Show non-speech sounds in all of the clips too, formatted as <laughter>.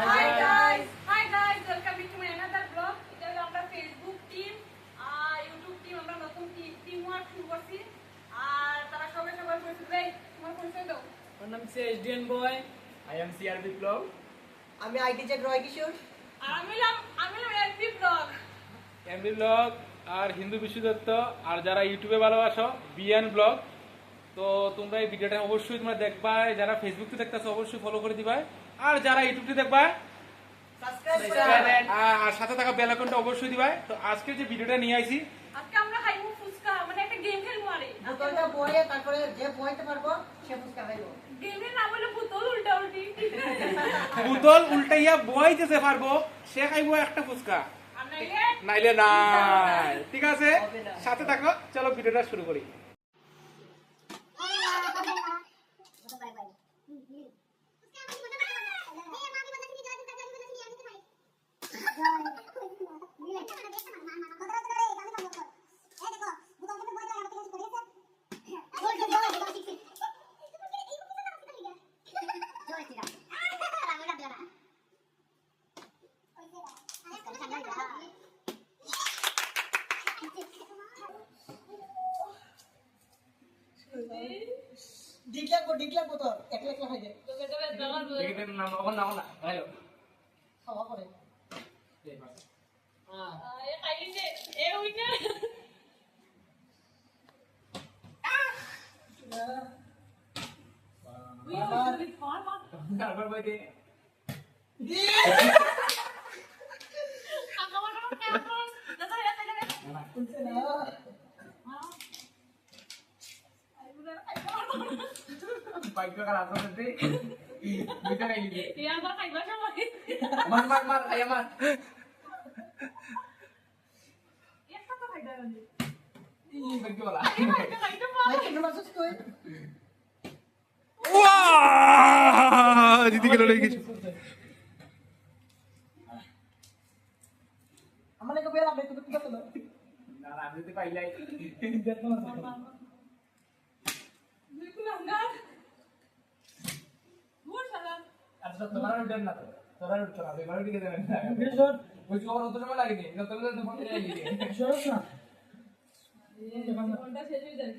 Hi guys hi guys welcome to my another blog এটা হলো আমরা ফেসবুক টিম আর ইউটিউব টিম আমরা নতুন টিম ওয়ার্ক শুরু করছি। আর তারা সবাই সবার পরিচয় দেয় তোমার পরিচয় দাও। My name is SDN boy. I am CR Biplov. আমি আইটি চেক রয় কিশোর আর আমি হলাম আমি হলাম ব্লগ এমবি ব্লগ আর হিন্দু বিশ্ব দত্ত আর যারা ইউটিউবে ভালোবাসো বিএন ব্লগ তো তোমরা এই ভিডিওটা অবশ্যই তোমরা দেখবা যারা ফেসবুকে দেখতেছো অবশ্যই ফলো করে দিবা। আর যারা ইউটিউবে দেখবা সাবস্ক্রাইব আর আর সাথে থাকা বেল আইকনটা অবশ্যই দিবা। তো আজকে যে ভিডিওটা নিয়ে আইছি আজকে আমরা খাইবো ফুচকা মানে একটা গেম খেলব আরে। বোতলটা বয়ে তারপরে যে বইতে পারব সে ফুচকা খাইবো। গেমের নাম হলো পুতুল উল্টা উল্টি। <laughs> পুতল উল্টাইয়া বইতেছে পারব সে খাইবো একটা ফুচকা। নাইলে নাইলে নাই। ঠিক আছে? সাথে থাকো চলো ভিডিওটা শুরু করি। ডিক লাগবো ডিক লাগবো তো একলা একলা খাই দে। এটার নাম এখন নাম না হ্যালো খাওয়া করে এ খাইলে এ উইনার উই ফর মা তারপর বই দে আকামা কামা দাদা এটা এটা শুনছে না বাইক কার আসল দে মিটা নাই লিখে এই আমার খাইবা সময় মার মার মার আয় মার একটা তো খাইবা না ই বাইক वाला এই খাইতে খাইতে পারে ভাই কেন মাসুস তুই দিদি গেল লেগে আমার লাগে বেলা ভাই তুমি কি করতে না না আমি তো পাইলাই বিলকুল না মোর সালাম আচ্ছা তোমার উঠেন না তো তোরা উঠছো না এবার উঠে দেবেন না ওই যে ওর অত সময় লাগেনি না তোমরা তো ফোন করে লিখে কোনটা শেষ হয়ে যাবে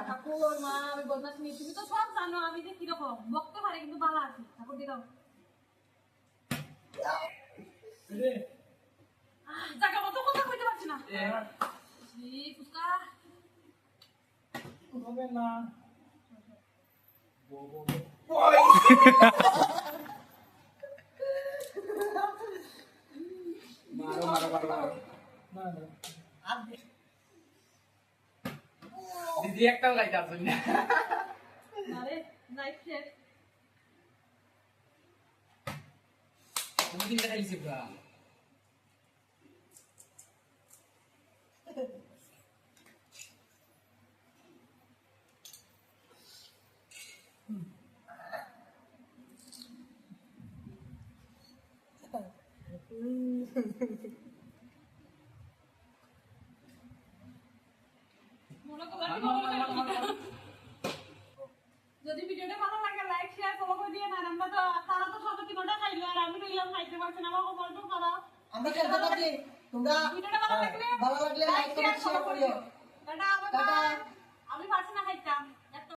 ঠাকুর মা আমি বদমাস নেই তুমি তো সব জানো আমি যে কীরকম বকতে পারে কিন্তু ভালো আছি ঠাকুর দিদাও জায়গা মতো কথা কইতে পারছি না জি হবে না মারো মারো মারো মারো। না না। আর リアクタン書いてぞみんな。あれナイス。シェいいうん আমার খেলতে থাকি। তোমরা ভালো লাগলে ভালো লাগলে লাইক কমেন্ট শেয়ার করিও। টাটা। আমি পারছি না খাইতাম